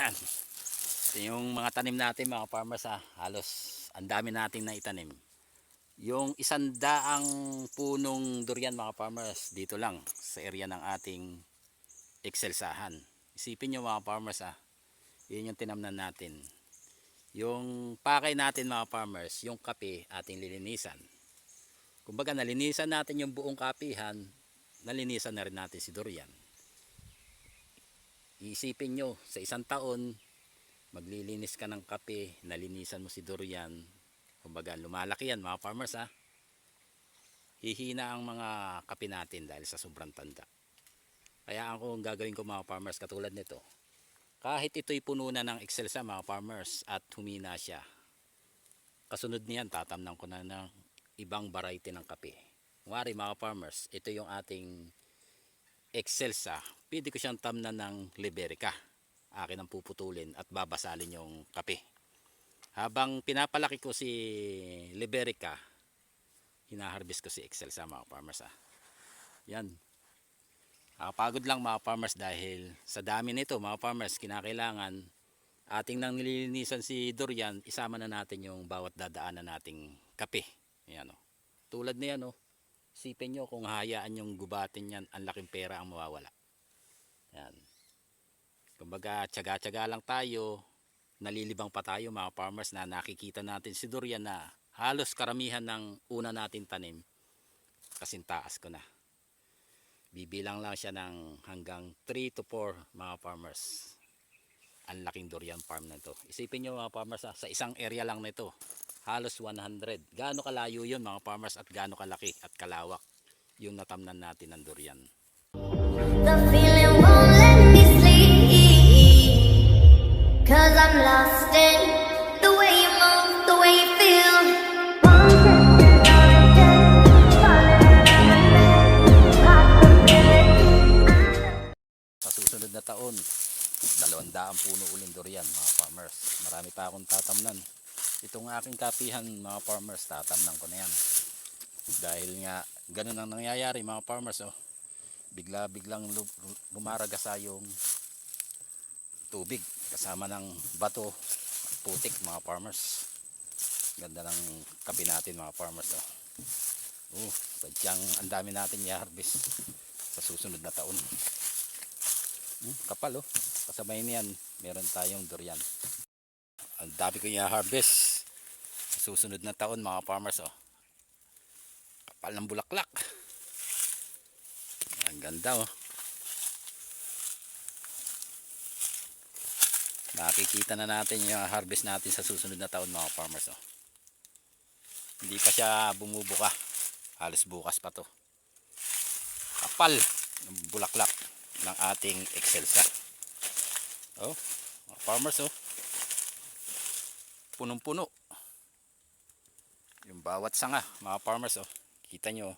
Yan. Ito yung mga tanim natin mga farmers ha. Halos ang dami nating na itanim. Yung isandaang punong durian mga farmers dito lang sa area ng ating Excelsahan. Isipin nyo mga farmers ha. Yun yung tinamnan natin. Yung pakay natin mga farmers, yung kape ating lilinisan. Kumbaga nalinisan natin yung buong kapihan, nalinisan na rin natin si durian. Iisipin nyo, sa isang taon, maglilinis ka ng kape, nalinisan mo si durian. Kumbaga lumalaki yan mga farmers ha. Hihina ang mga kape natin dahil sa sobrang tanda. Kaya ang gagawin ko mga farmers katulad nito. Kahit ito'y puno na ng excelsa mga farmers at humina siya. Kasunod niyan tatamnan ko na ng ibang variety ng kape. Ngari mga farmers, ito yung ating excelsa. Pwede ko siyang tamnan ng liberica. Akin ang puputulin at babasalin yung kape. Habang pinapalaki ko si liberica, hinaharbis ko si excelsa mga farmers. Ah. Yan, Nakapagod lang mga farmers dahil sa dami nito mga farmers kinakailangan ating nang nililinisan si durian isama na natin yung bawat dadaanan nating kape. Ayan o. Tulad niyan o. Sipin nyo kung hayaan yung gubatin yan ang laking pera ang mawawala. Yan. Kumbaga tsaga-tsaga lang tayo nalilibang pa tayo mga farmers na nakikita natin si durian na halos karamihan ng una natin tanim kasintaas ko na bibilang lang siya ng hanggang 3 to 4 mga farmers ang laking durian farm na to isipin nyo mga farmers ha, sa isang area lang nito halos 100 gaano kalayo yun mga farmers at gaano kalaki at kalawak yung natamnan natin ng durian? The aking kapihan mga farmers tatamnan ko na yan dahil nga ganun ang nangyayari mga farmers oh bigla biglang lu- lumaragasa yung tubig kasama ng bato at putik mga farmers ganda ng kape natin mga farmers oh oh sadyang ang dami natin i-harvest sa susunod na taon Hmm, kapal oh. Kasabay niyan, meron tayong durian. Ang dami ko i-harvest. Susunod na taon mga farmers oh. Kapal ng bulaklak. Ang ganda oh. Nakikita na natin yung harvest natin sa susunod na taon mga farmers oh. Hindi pa siya bumubuka. Halos bukas pa to. Kapal ng bulaklak ng ating excelsa. Oh, mga farmers oh. Punong-puno. Yung bawat sanga, mga farmers oh. Kita nyo. oh.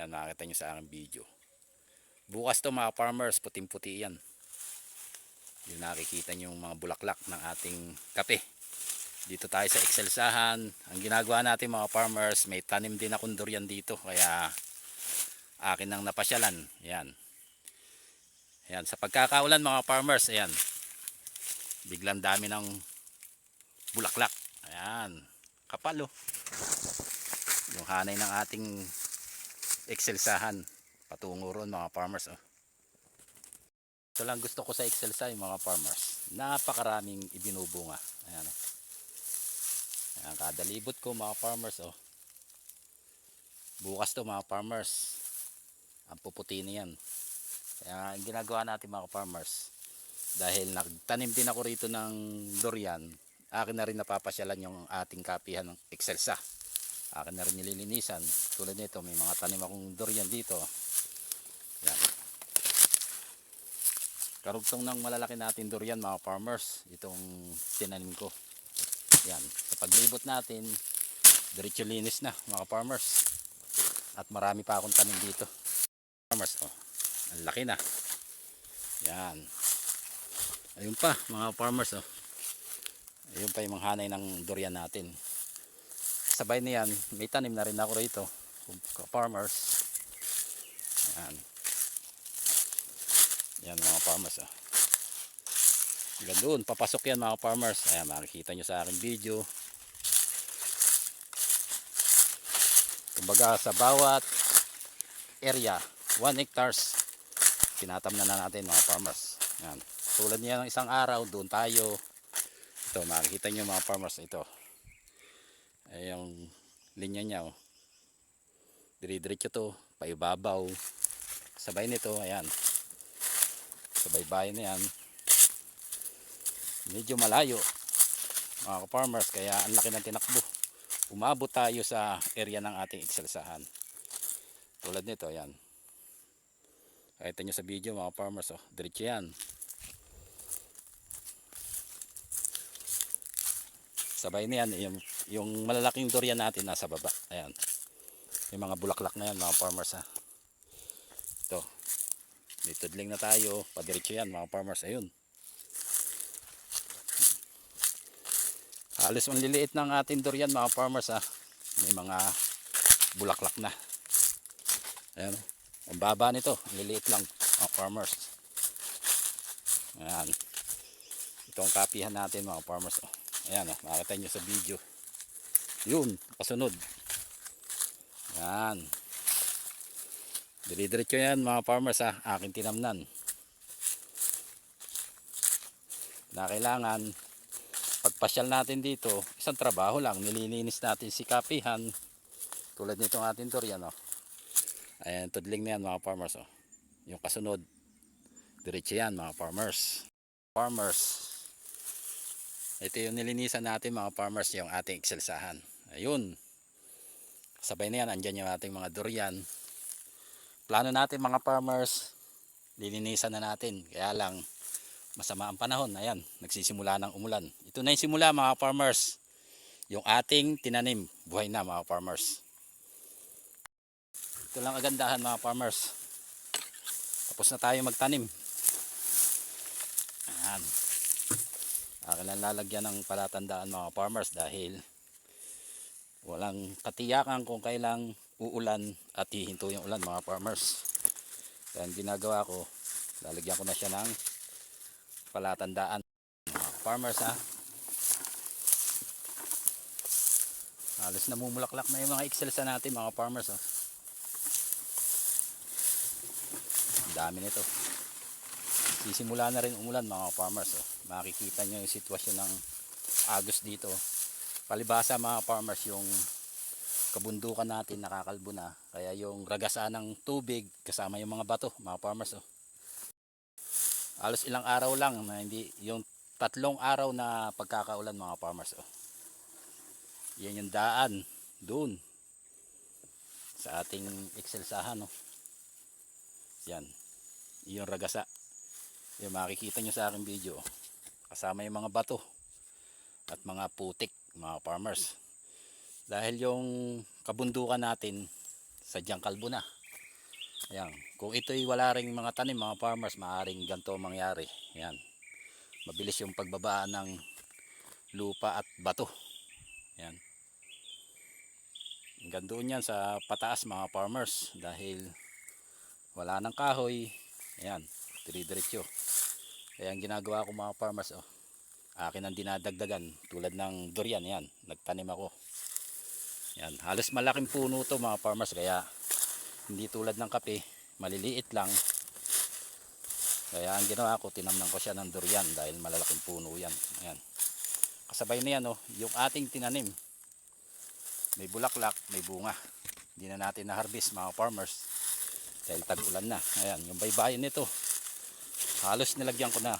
Yan, nakakita nyo sa aking video. Bukas to mga farmers, puting-puti yan. Yung nakikita nyo yung mga bulaklak ng ating kape. Dito tayo sa Excelsahan. Ang ginagawa natin mga farmers, may tanim din akong durian dito. Kaya akin nang napasyalan. Yan. Ayan, sa pagkakaulan mga farmers, ayan. Biglang dami ng bulaklak. Ayan, kapal oh. Yung hanay ng ating excelsahan. Patungo ron mga farmers oh. Ito lang gusto ko sa excelsa yung mga farmers. Napakaraming ibinubunga. Ayan oh. Ayan, kada libot ko mga farmers oh. Bukas to mga farmers. Ang puputi na yan. Kaya ang ginagawa natin mga farmers dahil nagtanim din ako rito ng durian, akin na rin napapasyalan yung ating kapihan ng Excelsa. Akin na rin nililinisan. Tulad nito, may mga tanim akong durian dito. Yan. Karugtong ng malalaki natin durian mga farmers, itong tinanim ko. Yan. Sa paglibot natin, diretso linis na mga farmers. At marami pa akong tanim dito. Farmers, oh. Ang laki na. Yan. Ayun pa, mga farmers, oh. Ayun pa yung mga hanay ng durian natin. Sabay niyan, may tanim na rin ako rito. Farmers. Yan. Yan mga farmers, oh. Hanggang doon, papasok yan mga farmers. Ayan, makikita nyo sa aking video. Kumbaga sa bawat area, 1 hectares, tinatamnan na natin mga farmers. Ayan. Tulad niya ng isang araw, doon tayo. Ito, makikita nyo mga farmers, ito. Ay yung linya niya, oh. Dire-diretso to, paibabaw. Sabay nito, ayan. Sabay bayan na yan. Medyo malayo, mga farmers, kaya ang laki ng tinakbo. Umabot tayo sa area ng ating ekselsahan. Tulad nito, ayan. Kahit nyo sa video mga farmers, oh, diretso yan. Sabay na yan, yung, yung malalaking durian natin nasa baba. Ayan. Yung mga bulaklak na yan mga farmers ha. Ito. Ditudling na tayo. Padiretso yan mga farmers. Ayun. Halos ang liliit ng ating durian mga farmers ha. May mga bulaklak na. Ayan. Ang baba nito. Ang liliit lang mga farmers. Ayan. Ito ang kapihan natin mga farmers. Oh. Ayan, oh, makita nyo sa video. Yun, kasunod. Yan. Dire-diretso yan mga farmers ha, aking tinamnan. Na kailangan, pagpasyal natin dito, isang trabaho lang, nililinis natin si kapihan. Tulad nitong ating durian, oh. Ayan, tudling na yan mga farmers, oh. Yung kasunod, diretso yan mga farmers. Farmers, ito yung nilinisan natin mga farmers yung ating ekselsahan. Ayun. Sabay na yan, andyan yung ating mga durian. Plano natin mga farmers, lilinisan na natin. Kaya lang, masama ang panahon. Ayan, nagsisimula ng umulan. Ito na yung simula mga farmers. Yung ating tinanim, buhay na mga farmers. Ito lang agandahan mga farmers. Tapos na tayo magtanim. Ayan akin lang lalagyan ng palatandaan mga farmers dahil walang katiyakan kung kailang uulan at hihinto yung ulan mga farmers. Kaya ginagawa ko lalagyan ko na siya ng palatandaan mga farmers ha? Halos namumulaklak na yung mga excelsa natin mga farmers ha? Dami nito sisimula na rin umulan mga farmers oh. makikita nyo yung sitwasyon ng agos dito palibasa mga farmers yung kabundukan natin nakakalbo na kaya yung ragasa ng tubig kasama yung mga bato mga farmers oh. alos ilang araw lang na hindi yung tatlong araw na pagkakaulan mga farmers oh. yan yung daan doon sa ating excelsahan oh. yan yung ragasa yung makikita nyo sa aking video kasama yung mga bato at mga putik mga farmers. Dahil yung kabundukan natin sadyang kalbo na. Ayan. kung ito'y wala ring mga tanim mga farmers maaring ganito ang mangyari. Ayan. mabilis yung pagbaba ng lupa at bato. Ayan. hanggang doon yan sa pataas mga farmers. Dahil wala ng kahoy. Ayan, dire-diretso. Kaya ang ginagawa ko mga farmers, oh, akin ang dinadagdagan tulad ng durian, yan, nagtanim ako. Yan, halos malaking puno to mga farmers, kaya hindi tulad ng kape, maliliit lang. Kaya ang ginawa ko, tinamnan ko siya ng durian dahil malalaking puno yan. Yan. Kasabay na yan, oh, yung ating tinanim. May bulaklak, may bunga. Hindi na natin na-harvest mga farmers dahil tag-ulan na. Ayan, yung baybayin nito. Halos nilagyan ko na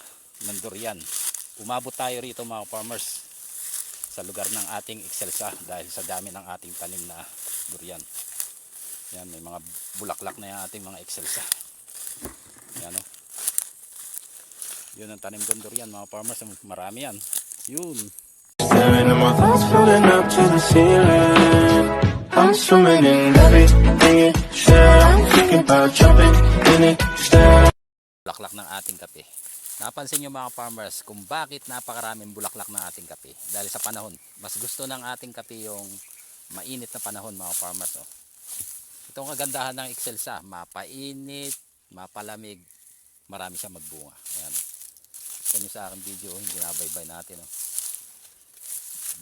ng durian. Umabot tayo rito mga farmers sa lugar ng ating excelsa dahil sa dami ng ating tanim na durian. Ayan, may mga bulaklak na yung ating mga excelsa. Ayan o. Yun ang tanim kong durian mga farmers. Marami yan. Yun. I'm swimming in everything you said. I'm thinking about jumping in it. Ng ating kape. Napansin nyo mga farmers kung bakit napakaraming bulaklak ng ating kape. Dahil sa panahon, mas gusto ng ating kape yung mainit na panahon mga farmers. Oh. Ito ang kagandahan ng Excelsa. Mapainit, mapalamig, marami siya magbunga. Ayan. Nyo sa akin video, yung binabaybay natin. Oh.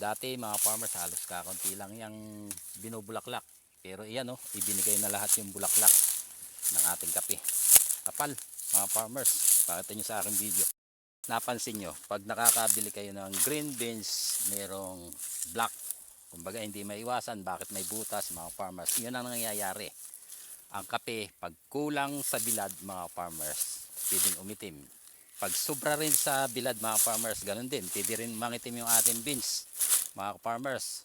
Dati mga farmers halos kakunti lang yung binubulaklak. Pero iyan oh, ibinigay na lahat yung bulaklak ng ating kape. Kapal mga farmers. Pakita nyo sa akin video. Napansin nyo, pag nakakabili kayo ng green beans, merong black. Kumbaga hindi maiwasan, bakit may butas mga farmers. Yun ang nangyayari. Ang kape, pag kulang sa bilad mga farmers, pwedeng umitim. Pag sobra rin sa bilad mga farmers, ganun din. Pwede rin mangitim yung ating beans mga farmers.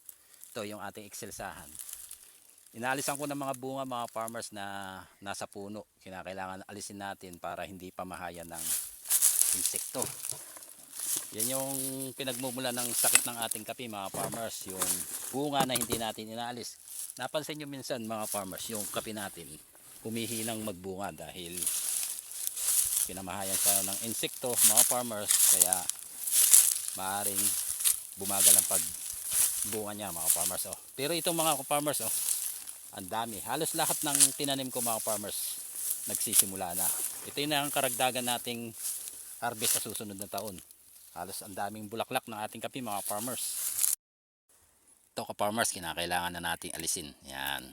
Ito yung ating excelsahan. Inaalisan ko ng mga bunga mga farmers na nasa puno. Kinakailangan alisin natin para hindi pamahayan ng insekto. Yan yung pinagmumula ng sakit ng ating kape mga farmers. Yung bunga na hindi natin inaalis. Napansin nyo minsan mga farmers, yung kape natin humihinang magbunga dahil pinamahayan siya ng insekto mga farmers. Kaya maaring bumagal ang pagbunga niya mga farmers. Oh. Pero itong mga farmers, oh, ang dami. Halos lahat ng tinanim ko mga farmers nagsisimula na. Ito yung ang karagdagan nating harvest sa susunod na taon. Halos ang daming bulaklak ng ating kape mga farmers. Ito ka farmers, kinakailangan na nating alisin. Yan.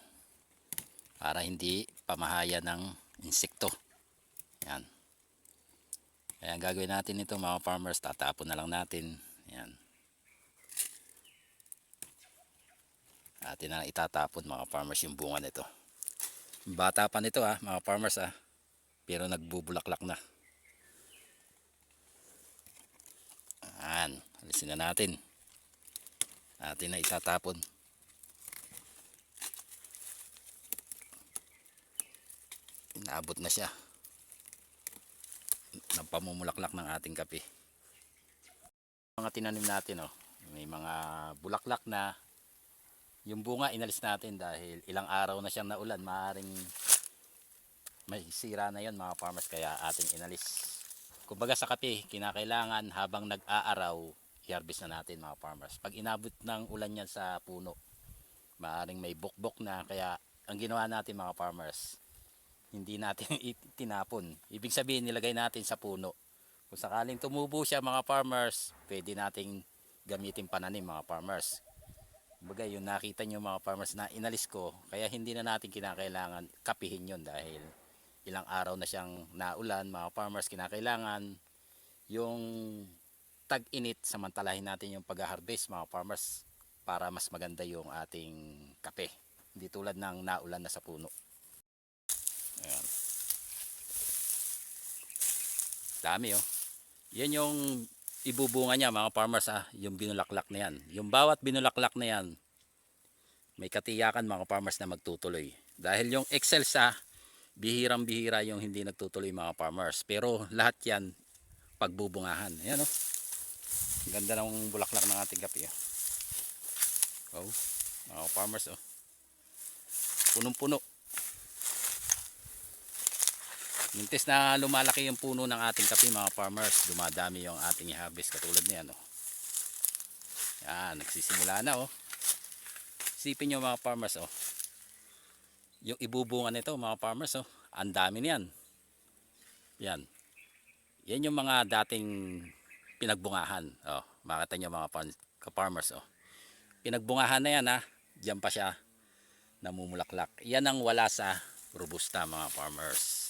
Para hindi pamahaya ng insekto. Yan. Kaya ang gagawin natin ito mga farmers, tatapon na lang natin. Yan. Atin na itatapon mga farmers yung bunga nito. Bata pa nito ha, mga farmers ha. Pero nagbubulaklak na. Ayan, alisin na natin. Atin na itatapon. Inaabot na siya. Ng pamumulaklak ng ating kape. Mga tinanim natin oh, may mga bulaklak na yung bunga inalis natin dahil ilang araw na siyang naulan. Maaring may sira na yon mga farmers kaya ating inalis. Kumbaga sa kape kinakailangan habang nag-aaraw i-harvest na natin mga farmers. Pag inabot ng ulan yan sa puno maaring may bukbok na. Kaya ang ginawa natin mga farmers hindi natin itinapon ibig sabihin nilagay natin sa puno. Kung sakaling tumubo siya mga farmers pwede nating gamitin pananim mga farmers Baga yung nakita nyo mga farmers na inalis ko, kaya hindi na natin kinakailangan kapihin yon dahil ilang araw na siyang naulan mga farmers kinakailangan yung tag-init samantalahin natin yung pag-harvest mga farmers para mas maganda yung ating kape. Hindi tulad ng naulan na sa puno. Ayan. Dami oh. Yan yung ibubunga niya mga farmers ah, yung binulaklak na yan. Yung bawat binulaklak na yan, may katiyakan mga farmers na magtutuloy. Dahil yung excelsa, bihirang bihira yung hindi nagtutuloy mga farmers. Pero lahat yan, pagbubungahan. Ayan o. Oh. Ganda ng bulaklak ng ating kape. Oh. Oh, mga farmers oh. Punong-puno. Mintis na lumalaki yung puno ng ating kape mga farmers. Dumadami yung ating harvest katulad niyan oh. Yan, nagsisimula na oh. Isipin nyo mga farmers oh. Yung ibubunga nito mga farmers oh. Ang dami niyan. Yan. Yan yung mga dating pinagbungahan. Oh, makita nyo mga farmers oh. Pinagbungahan na yan ha. Diyan pa siya namumulaklak. Yan ang wala sa robusta mga farmers.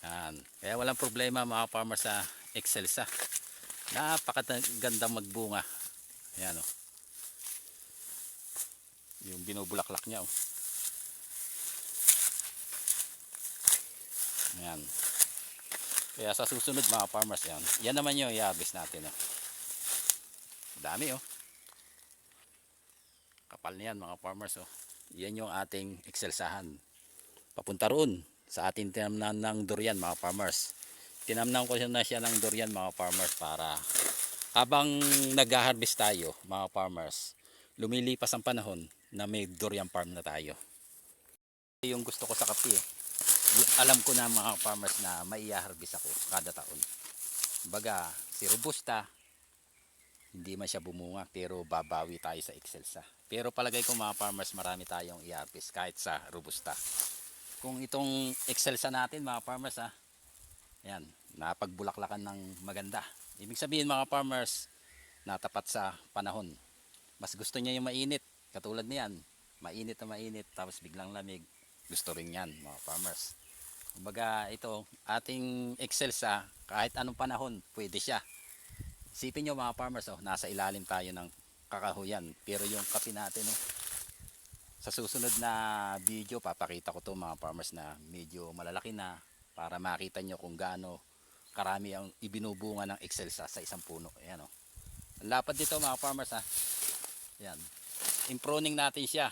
Yan. Kaya walang problema mga farmers sa excelsa. Napakaganda magbunga. Ayan o. Oh. Yung binubulaklak niya o. Oh. Ayan. Kaya sa susunod mga farmers yan. Yan naman yung i-harvest natin. Oh. Dami o. Kapal niyan mga farmers o. Yan yung ating excelsahan. Papunta roon sa ating tinamnan ng durian mga farmers. Tinamnan ko na siya ng durian mga farmers para habang nag-harvest tayo mga farmers, lumilipas ang panahon na may durian farm na tayo. Yung gusto ko sa kape, alam ko na mga farmers na may harvest ako kada taon. Baga, si Robusta, hindi man siya bumunga pero babawi tayo sa Excelsa. Pero palagay ko mga farmers marami tayong i-harvest kahit sa Robusta kung itong excelsa natin mga farmers ha Yan, napagbulaklakan ng maganda. Ibig sabihin mga farmers, natapat sa panahon. Mas gusto niya yung mainit, katulad niyan. Mainit na mainit, tapos biglang lamig. Gusto rin yan mga farmers. Kumbaga ito, ating Excelsa, kahit anong panahon, pwede siya. Isipin nyo mga farmers, oh, nasa ilalim tayo ng kakahuyan. Pero yung kape natin, oh, sa susunod na video, papakita ko to mga farmers na medyo malalaki na para makita nyo kung gaano karami ang ibinubunga ng Excelsa sa isang puno. Ayan, oh. Ang lapad dito mga farmers ha. Ayan. Improning natin siya.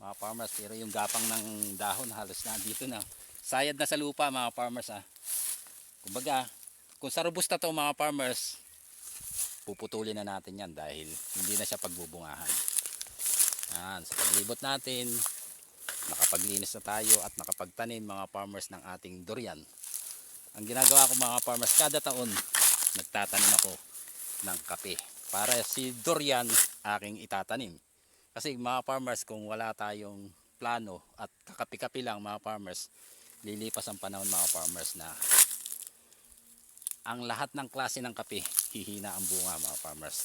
Mga farmers, pero yung gapang ng dahon halos na dito na. Sayad na sa lupa mga farmers ha. Kumbaga, kung sa robusta to mga farmers, puputulin na natin yan dahil hindi na siya pagbubungahan. Yan, sa paglibot natin, nakapaglinis na tayo at nakapagtanim mga farmers ng ating durian. Ang ginagawa ko mga farmers, kada taon nagtatanim ako ng kape. Para si durian aking itatanim. Kasi mga farmers, kung wala tayong plano at kakapi-kapi lang mga farmers, lilipas ang panahon mga farmers na ang lahat ng klase ng kape hihina ang bunga mga farmers.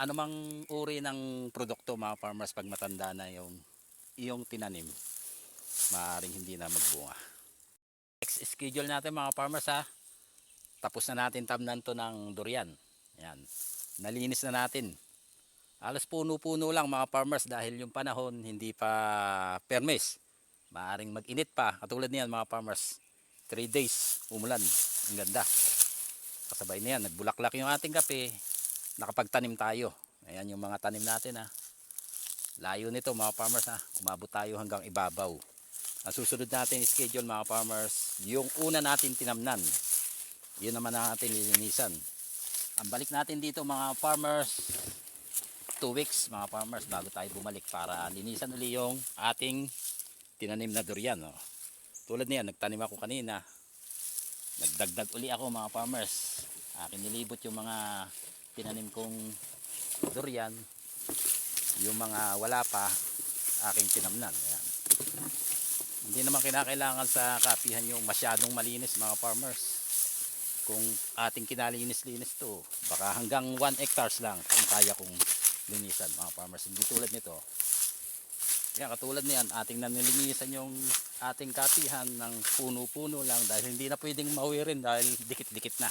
Ano mang uri ng produkto mga farmers pag matanda na yung iyong tinanim, maaaring hindi na magbunga. Next schedule natin mga farmers ha. Tapos na natin tamnan to ng durian. Yan. Nalinis na natin. Alas puno-puno lang mga farmers dahil yung panahon hindi pa permis. Maaring mag-init pa. Katulad niyan mga farmers. 3 days umulan. Ang ganda. Kasabay na yan. Nagbulaklak yung ating kape. Nakapagtanim tayo. Ayan yung mga tanim natin ha. Layo nito mga farmers ha. Umabot tayo hanggang ibabaw. Ang susunod natin schedule mga farmers, yung una natin tinamnan. Yun naman ang ating lilinisan. Ang balik natin dito mga farmers, 2 weeks mga farmers bago tayo bumalik para linisan uli yung ating tinanim na durian. Oh. Tulad niyan, nagtanim ako kanina. Nagdagdag uli ako mga farmers. Akin nilibot yung mga tinanim kong durian. Yung mga wala pa, aking tinamnan. Ayan. Hindi naman kinakailangan sa kapihan yung masyadong malinis mga farmers. Kung ating kinalinis-linis to, baka hanggang 1 hectares lang ang kaya kong linisan mga farmers. Hindi tulad nito. Yan, katulad niyan, ating nanilinisan yung ating kapihan ng puno-puno lang dahil hindi na pwedeng mawirin dahil dikit-dikit na.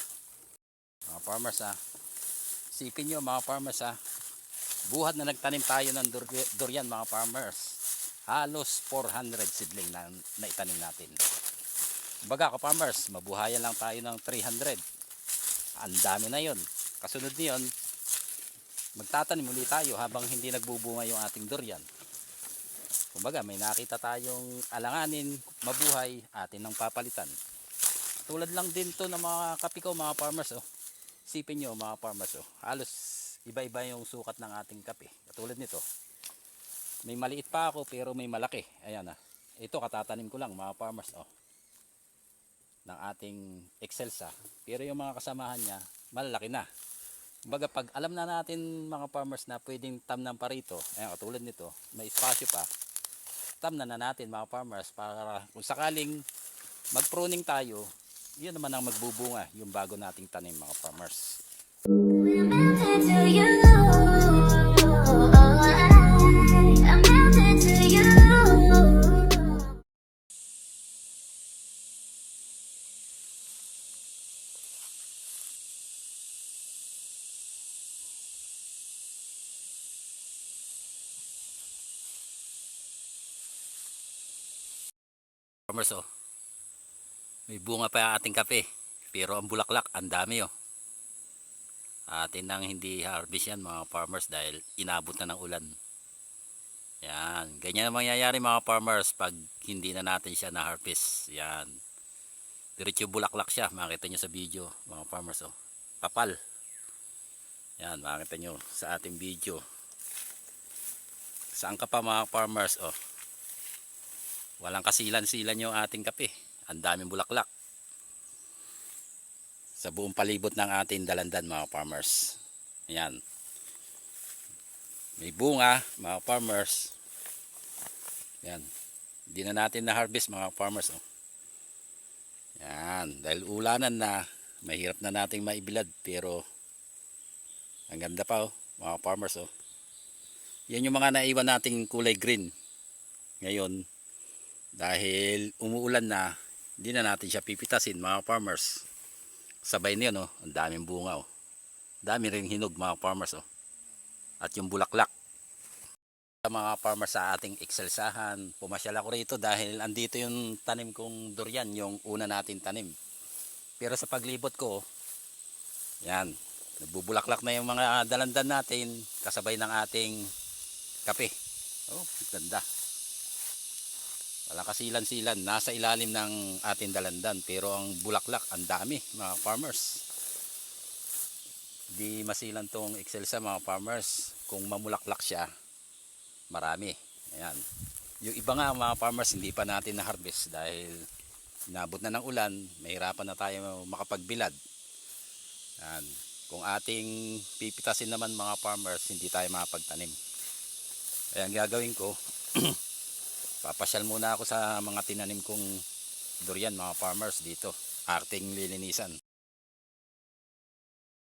Mga farmers ha, sipin nyo mga farmers ha, buhat na nagtanim tayo ng dur- durian mga farmers halos 400 seedling na naitanim natin. Baga ka farmers, mabuhayan lang tayo ng 300. Ang dami na yon. Kasunod niyon, magtatanim ulit tayo habang hindi nagbubunga yung ating durian. Kumbaga, may nakita tayong alanganin, mabuhay, atin nang papalitan. Tulad lang din to ng mga kapiko, mga farmers. Oh. Sipin nyo mga farmers. Oh. Halos iba-iba yung sukat ng ating kape. Katulad nito. May maliit pa ako pero may malaki. Ayan ah. Ito katatanim ko lang mga farmers oh. Ng ating Excelsa. Pero yung mga kasamahan niya, malalaki na. Kumbaga pag alam na natin mga farmers na pwedeng tamnan pa rito, ayan katulad nito, may espasyo pa. Tamnan na natin mga farmers para kung sakaling mag-pruning tayo, yun naman ang magbubunga yung bago nating tanim mga farmers. To you. Farmers oh. May bunga pa ang ating kape. Pero ang bulaklak, ang dami oh. Atin nang hindi harvest yan mga farmers dahil inabot na ng ulan. Yan. Ganyan ang mangyayari mga farmers pag hindi na natin siya na-harvest. Yan. Diretso bulaklak siya. Makita nyo sa video mga farmers oh. Kapal. Yan. Makita nyo sa ating video. Saan ka pa mga farmers oh. Walang kasilan-silan yung ating kape. Ang daming bulaklak. Sa buong palibot ng ating dalandan mga farmers. Ayan. May bunga mga farmers. Ayan. Hindi na natin na-harvest mga farmers. Oh. Yan, dahil ulanan na, mahirap na nating maibilad pero ang ganda pa oh, mga farmers oh. Yan yung mga naiwan nating kulay green. Ngayon, dahil umuulan na, hindi na natin siya pipitasin mga farmers. Sabay na yun oh, ang daming bunga oh. Dami rin hinog mga farmers oh. At yung bulaklak. Mga farmers sa ating excelsahan, pumasyal ako rito dahil andito yung tanim kong durian, yung una natin tanim. Pero sa paglibot ko, yan, nagbubulaklak na yung mga dalandan natin kasabay ng ating kape. Oh, ganda. Wala kasilan-silan, nasa ilalim ng ating dalandan pero ang bulaklak ang dami mga farmers. Di masilan tong excelsa mga farmers kung mamulaklak siya marami. Ayan. Yung iba nga mga farmers hindi pa natin na-harvest dahil inabot na ng ulan, mahirapan na tayo makapagbilad. Ayan. Kung ating pipitasin naman mga farmers, hindi tayo makapagtanim. Kaya ang gagawin ko, papasyal muna ako sa mga tinanim kong durian mga farmers dito. Ating lilinisan.